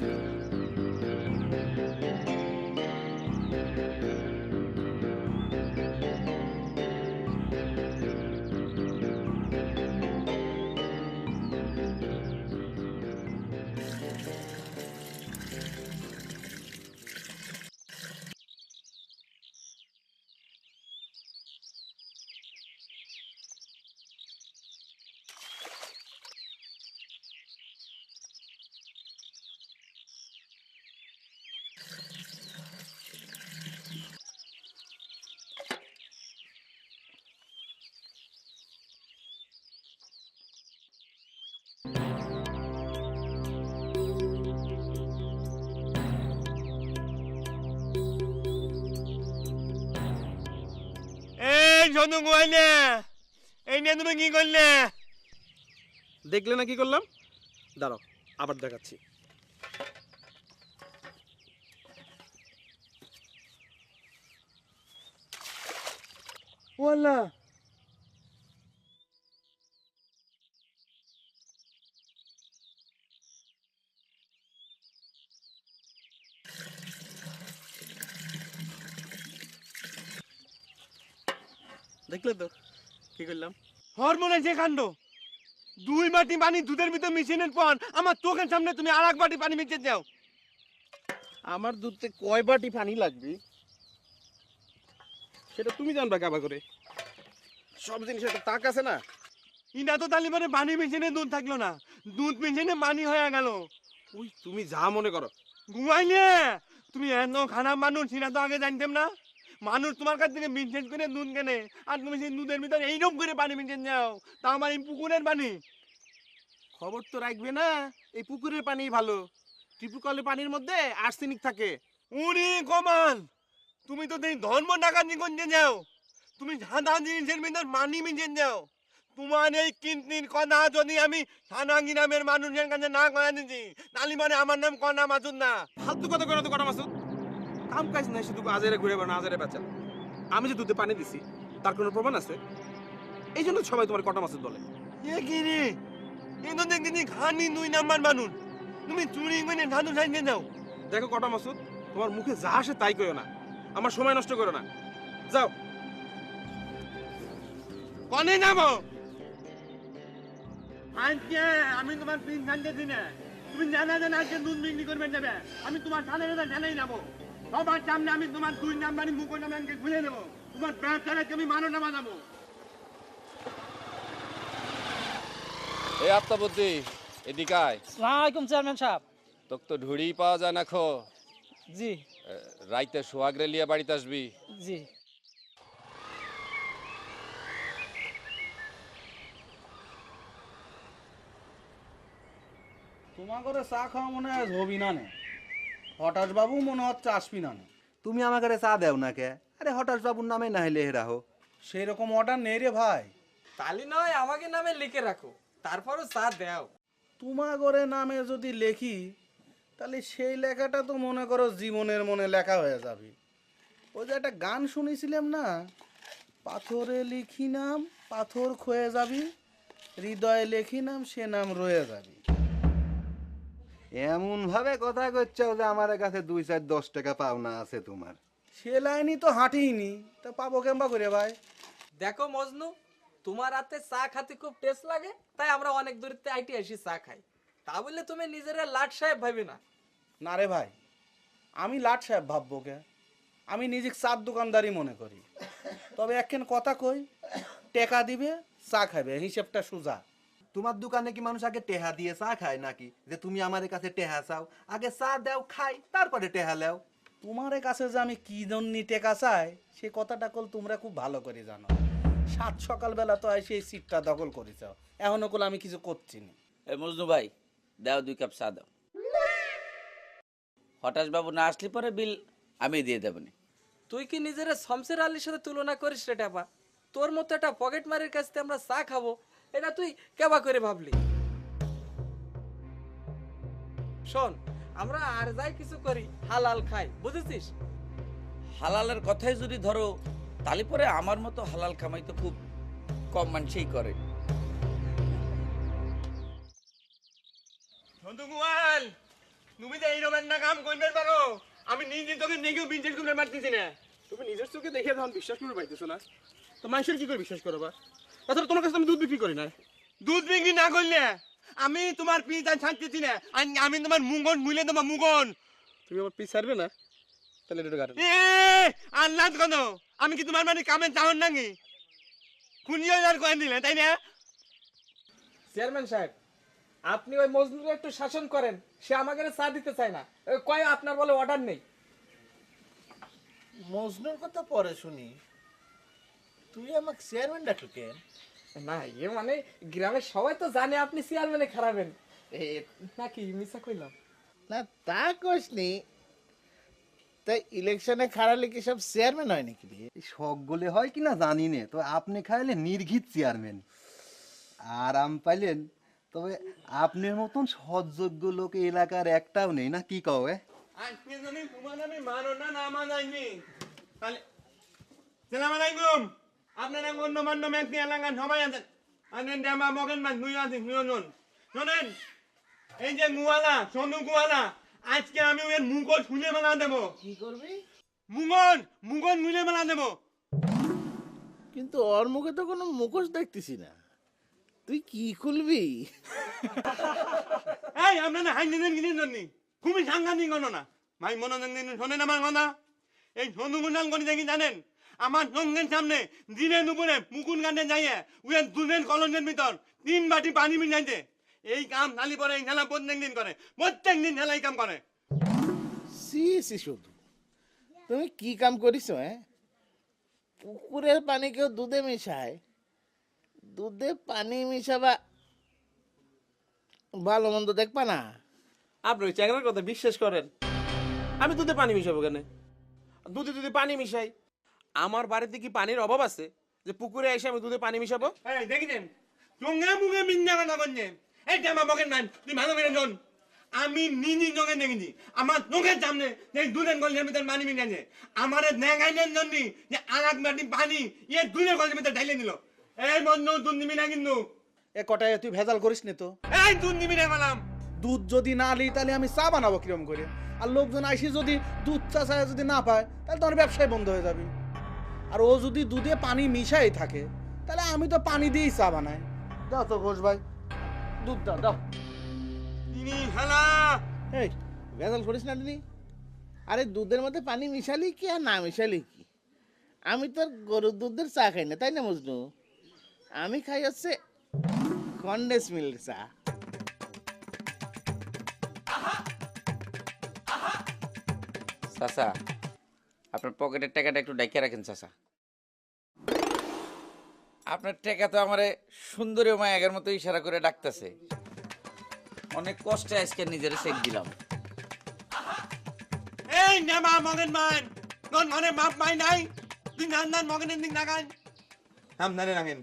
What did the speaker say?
এই এই নিয়ে তুমি কি করলে? দেখলে না কি করলাম? দাঁড়াও আবার দেখাচ্ছি। ওয়াল্লা দেখলে তো কি করলাম? হরমোনের যে কাণ্ড। দুই বাটি পানি দুধের ভিতর মিশিনের পর আমার চোখের সামনে তুমি আর এক বাটি পানি মিশিয়ে দাও। আমার দুধতে কয় বাটি পানি লাগবে? সেটা তুমি জানবা কাবা করে। সব জিনিসের একটা তাক আছে না? ইনা তো তালি মানে পানি মিশিনে দুধ থাকল না। দুধ মিশিনে পানি হয়ে গেল। ওই তুমি যা মনে করো। ঘুমাইলে? তুমি এত খারাপ মানুষ সেটা তো আগে জানতাম না। মানুষ তোমার কাছ থেকে মিনসেন করে নুন কেনে। আর তুমি সেই দুধের ভিতরে এইরকম করে পানি মিশিয়ে যাও। তা আমার এই পুকুরের পানি। খবর তো রাখবে না, এই পুকুরের পানি ভালো। টিপুকলের পানির মধ্যে আর্সেনিক থাকে। উনি কমাল! তুমি তো এই ধর্ম ডাকাতি করতে যাও। তুমি সাদা জিনিসের ভিতর মানি মিশিয়ে যাও। তোমার এই কিন্তির কথা যদি আমি সানাঙ্গি নামের মানুষের কাছে না কয়া দিচ্ছি তাহলে মানে আমার নাম কনা মাসুদ না। ফালতু কথা করে তো কটা মাসুদ? কাম কাজ নাই শুধু আজেরে ঘুরে বেড়ানো আজেরে বেচা। আমি যে দুধে পানি দিছি তার কোনো প্রমাণ আছে? এই জন্য সবাই তোমার কটা মাসুদ বলে এ কি রে? এ তো দেখছি খানি দুই নাম্বার মানুষ। তুমি চুরি করে ধানু সাইতে যাও দেখো কটা মাসুদ তোমার মুখে যা আসে তাই করো না। আমার সময় নষ্ট করো না। যাও। কনে যাব? আজকে আমি তোমার পিন না। তুমি জানা জানা আজকে দুধ বিক্রি করবে যাবে। আমি তোমার সামনে জানাই যাব। সবার সামনে আমি তোমার দুই নাম্বারই মুখ নামানকে খুলে দেবো তোমার ব্যাগ চালাকে আমি মানো নামা যাব এই আত্মবুদ্ধি এদিকে আয়। চেয়ারম্যান সাহেব। তোকে তো ঢুড়ি পাওয়া যায় না খো। জি। রাইতে সোহাগরে লিয়ে বাড়িতে আসবি। জি। তোমার করে চা খাওয়া মনে হয় হবি না নে? হঠাৎ বাবু মনে হচ্ছে আসবি না নে। তুমি আমাকে চা দেও না কে? আরে হঠাৎ বাবুর নামে না হলে রাহো সেই রকম অর্ডার নেই রে ভাই। তালি নয় আমাকে নামে লিখে রাখো। তারপরও চা দাও। তোমার করে নামে যদি লেখি তাহলে সেই লেখাটা তো মনে করো জীবনের মনে লেখা হয়ে যাবে। ওই যে একটা গান শুনেছিলাম না পাথরে লিখি নাম পাথর ক্ষয়ে যাবি হৃদয়ে লেখি নাম সে নাম রয়ে যাবি। এমন ভাবে কথা করছ যে আমার কাছে দুই চার দশ টাকা পাওনা আছে তোমার। সে লাইনই তো হাঁটিনি। তা পাবো কেমবা করে ভাই। দেখো মজনু তোমার হাতে চা খাতে খুব টেস্ট লাগে তাই আমরা অনেক দূরতে আইটি আসি চা খাই। তা বললে তুমি নিজেরা লাট সাহেব ভাবি না? না রে ভাই আমি লাট সাহেব ভাববো কে? আমি নিজে চার দোকানদারি মনে করি। তবে একখান কথা কই টেকা দিবে চা খাবে হিসেবটা সোজা। তোমার দোকানে কি মানুষ আগে টেহা দিয়ে চা খায় নাকি? যে তুমি আমার কাছে টেহা চাও। আগে চা দাও খাই তারপরে টেহা লেও। তোমার কাছে যে আমি কি জন্য টেকা চাই সে কথাটা কল তোমরা খুব ভালো করে জানো। সাত সকালবেলা তো এসে এই সিটটা দখল করেছ। এখনও কল আমি কিছু করছি না। এ মজনু ভাই দাও দুই কাপ চা দাও। হঠাৎ বাবু না আসলে পরে বিল আমি দিয়ে দেবো নি। তুই কি নিজেরা শমশের আলীর সাথে তুলনা করিস রে টাপা? তোর মতো একটা পকেট মারের কাছ থেকে আমরা চা খাব এটা তুই কেবা করে ভাবলি? শোন আমরা আর যাই কিছু করি হালাল খাই বুঝেছিস? হালালের কথাই যদি ধরো তাহলে পরে আমার মতো হালাল কামাই তো খুব কম মানুষই করে। তুমি যে এইরকম একটা কাম করবে পারো আমি নিজে তোকে নেগেও বিনজেল করে মারতেছি না। তুমি নিজের চোখে দেখে তখন বিশ্বাস করতে পাইতেছো না। তো মানুষের কি করে বিশ্বাস করবা? তাছাড়া তোমার কাছে আমি দুধ বিক্রি করি না দুধ বিক্রি না করলে আমি তোমার পিতা ছাড়তেছি না। আমি- তোমার মুগন মুলে তোমার মুগন তুমি আমার পিস ছাড়বে না? তাহলে এটা গাড়ি এ আল্লাহ কেন? আমি কি তোমার মানে কামে চাহন নাকি? খুঁজিয়ে আর কয়েন দিলে তাই না? চেয়ারম্যান সাহেব আপনি ওই মজনুরে একটু শাসন করেন সে আমাকে চা দিতে চায় না। কয় আপনার বলে অর্ডার নেই? মজনুর কথা পরে শুনি। তুই আমাকে চেয়ারম্যান ডাকলি কেন? না এ মানে গ্রামের সবাই তো জানে আপনি চেয়ারম্যানে খারাপেন। এ নাকি মিশা কইলাম? না তা কইসনি তাই ইলেকশনে খাড়ালে কি সব চেয়ারম্যান হয় নাকি রে? সকলে হয় কিনা জানি না তো আপনি খাইলে নির্ঘিত চেয়ারম্যান আরাম পাইলেন তবে আপনার মতন সৎযোগ্য লোক এলাকার একটাও নেই না কি কও এ? আজকে যদি তোমার আমি মানো না না মানাইনি। তাহলে সালাম আলাইকুম। আপনারা অন্য মান্য ব্যক্তি এলাকার সবাই আছেন আনেন ডেমা মগেন মান নুই আছেন নুই নুন শোনেন এই যে মুয়ালা সোনু গুয়ালা আজকে আমি ওর মুগল শুনে মেলা দেবো। কি করবি? মুগন মুগন মুলে মেলা দেবো। কিন্তু ওর মুখে তো কোনো মুখোশ দেখতেছি না। তুই কি খুলবি? এই আপনারা হাই নিলেন কিনে জন্যি? খুবই সাংঘাতিক গণনা ভাই মনোরঞ্জন দিন শোনেন আমার কথা। এই সনু গুণাল করে দেখি জানেন? আমার সঙ্গের সামনে দিনে দুপুরে মুকুন গানে যাইয়ে উয়ে দুধের কলনের ভিতর তিন বাটি পানি মিলাইতে এই কাম খালি পরে এই খেলা প্রত্যেক দিন করে প্রত্যেক দিন খেলা এই কাম করে। সি সি শুধু। তুমি কি কাম করিস হ্যাঁ? পুকুরের পানি কেউ দুধে মিশায়? দুধে পানি মিশাবা ভালো মন্দ দেখবা না? আপনি ওই চ্যাংরার কথা বিশ্বাস করেন? আমি দুধে পানি মিশাবো কেন? দুধে দুধে পানি মিশাই আমার বাড়িতে কি পানির অভাব আছে? যে পুকুরে এসে আমি দুধে পানি মিশাবো? এই দেখিছেন? সঙ্গে মুখে মিন্না কথা করছে এই তুই ভালো আমি নিনি চোখে দেখেছি। আমার চোখের সামনে যে দুধের কলের ভিতর পানি মিলাইছে আমার দেখাইলেন জন্য যে আর এক বাটি পানি ইয়ে দুধের কলের ভিতর ঢাইলে দিল। এই বন্ধু দুধ নিবি না কিন্তু। এ কটায় তুই ভেজাল করিস নি তো? এই দুধ নিবি না বললাম। দুধ যদি না লি তাহলে আমি চা বানাবো কিরম করে? আর লোকজন আইসি যদি দুধ চা চায় যদি না পায় তাহলে তোমার ব্যবসায় বন্ধ হয়ে যাবে। আর ও যদি দুধে পানি মিশাই থাকে তাহলে আমি তো পানি দিয়েই চা বানাই। দাও তো ঘোষ ভাই। দুধ দাও। দাও তিনি খেলা এই ভেজাল করিস না দিদি আরে দুধের মধ্যে পানি মিশালি কি আর না মিশালি কি? আমি তোর গরুর দুধের চা খাই না তাই না মজনু? আমি খাই হচ্ছে কন্ডেন্স মিল্ক চা। চাচা আপনার পকেটের টাকাটা একটু ডাইকে রাখেন চাচা। আপনার টাকা তো আমার সুন্দরী মায় আগের মতো ইশারা করে ডাকতেছে। অনেক কষ্টে আজকে নিজের চেক দিলাম। এই নেমা মগেন মান মানে মাপ মাই নাই। তুই নান নান মগেনের দিন নাগান হাম নারে রাখেন